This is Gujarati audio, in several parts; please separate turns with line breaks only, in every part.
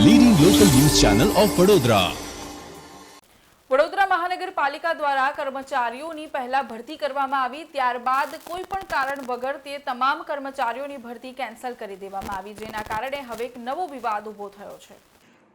ચેનલ ઓફ વડોદરા
વડોદરા મહાનગરપાલિકા દ્વારા કર્મચારીઓની પહેલા ભરતી કરવામાં આવી, ત્યારબાદ કોઈ પણ કારણ વગર તે તમામ કર્મચારીઓની ભરતી કેન્સલ કરી દેવામાં આવી, જેના કારણે હવે એક નવો વિવાદ ઊભો થયો છે.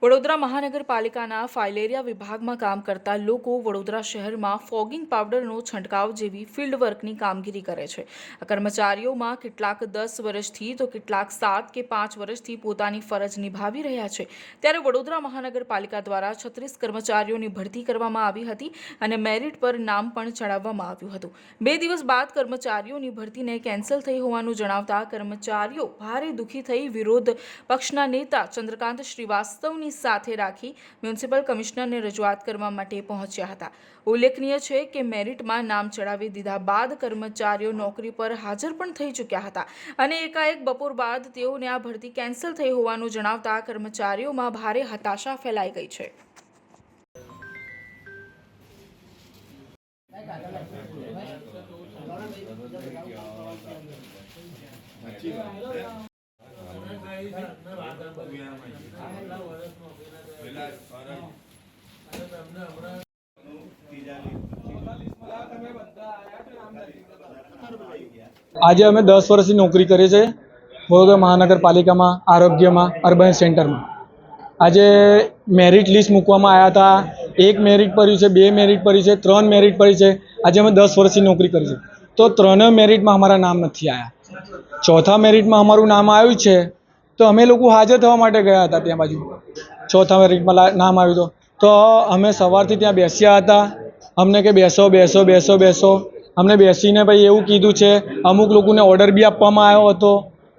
વડોદરા મહાનગરપાલિકાના ફાઇલેરિયા વિભાગમાં કામ કરતા લોકો વડોદરા શહેરમાં ફોગિંગ પાવડરનો છંટકાવ જેવી ફિલ્ડ વર્કની કામગીરી કરે છે. આ કર્મચારીઓમાં કેટલાક દસ વર્ષથી તો કેટલાક સાત કે પાંચ વર્ષથી પોતાની ફરજ નિભાવી રહ્યા છે. ત્યારે વડોદરા મહાનગરપાલિકા દ્વારા છત્રીસ કર્મચારીઓની ભરતી કરવામાં આવી હતી અને મેરિટ પર નામ પણ ચડાવવામાં આવ્યું હતું. બે દિવસ બાદ કર્મચારીઓની ભરતીને કેન્સલ થઈ હોવાનું જણાવતા કર્મચારીઓ ભારે દુઃખી થઈ વિરોધ પક્ષના નેતા ચંદ્રકાંત શ્રીવાસ્તવની સાથે રાખી મ્યુનિસિપલ કમિશનરને રજૂઆત કરવા માટે પહોંચ્યા હતા. ઉલ્લેખનીય છે કે મેરિટમાં નામ ચડાવી દીધા બાદ કર્મચારીઓ નોકરી પર હાજર પણ થઈ ચૂક્યા હતા અને એકાએક બપોર બાદ તેઓને આ ભરતી કેન્સલ થઈ હોવાનું જણાવતા કર્મચારીઓમાં ભારે હતાશા ફેલાઈ ગઈ છે.
આજે અમે દસ વર્ષની નોકરી કરીએ છીએ વડોદરા મહાનગરપાલિકામાં, આરોગ્યમાં, અર્બન સેન્ટરમાં. આજે મેરિટ લિસ્ટ મૂકવામાં આવ્યા હતા. એક મેરિટ પડ્યું છે, બે મેરિટ પડી છે, ત્રણ મેરિટ પડી છે. આજે અમે દસ વર્ષથી નોકરી કરી છે. તો ત્રણેય મેરિટમાં અમારા નામ નથી આવ્યા ચોથા મેરિટમાં અમારું નામ આવ્યું છે. તો અમે લોકો હાજર થવા માટે ગયા હતા ત્યાં બાજુ. ચોથા મેરિટમાં નામ આવ્યું તો. તો અમે સવારથી ત્યાં બેસ્યા હતા. અમને કે બેસો બેસો બેસો બેસો. અમને બેસીને ભાઈ એવું કીધું છે અમુક લોકોને ઓર્ડર બી આપવામાં આવ્યો હતો.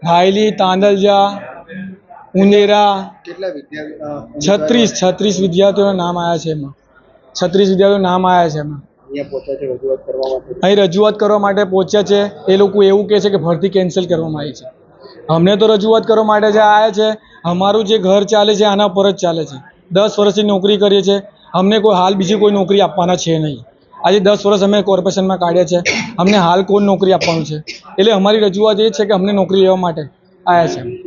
ભાયલી તાંદલજા ઉંદેરા છત્રીસ છત્રીસ વિદ્યાર્થીઓના નામ આવ્યા છે એમાં. છત્રીસ વિદ્યાર્થીઓના નામ આવ્યા છે એમાં. અહીં રજૂઆત કરવા માટે પહોંચ્યા છે. એ લોકો એવું કહે છે કે ભરતી કેન્સલ કરવામાં આવી છે. અમને તો રજૂઆત કરવા માટે જે આવ્યા છે. અમારું જે ઘર ચાલે છે આના પર જ ચાલે છે. દસ વર્ષથી નોકરી કરીએ છીએ. અમને કોઈ હાલ બીજી કોઈ નોકરી આપવાના છે નહીં. આજે દસ વર્ષ અમે કોર્પોરેશનમાં કાઢ્યા છે. અમને હાલ કોઈ નોકરી આપવાનું છે. એટલે અમારી રજૂઆત એ છે કે અમને નોકરી લેવા માટે આવ્યા છે.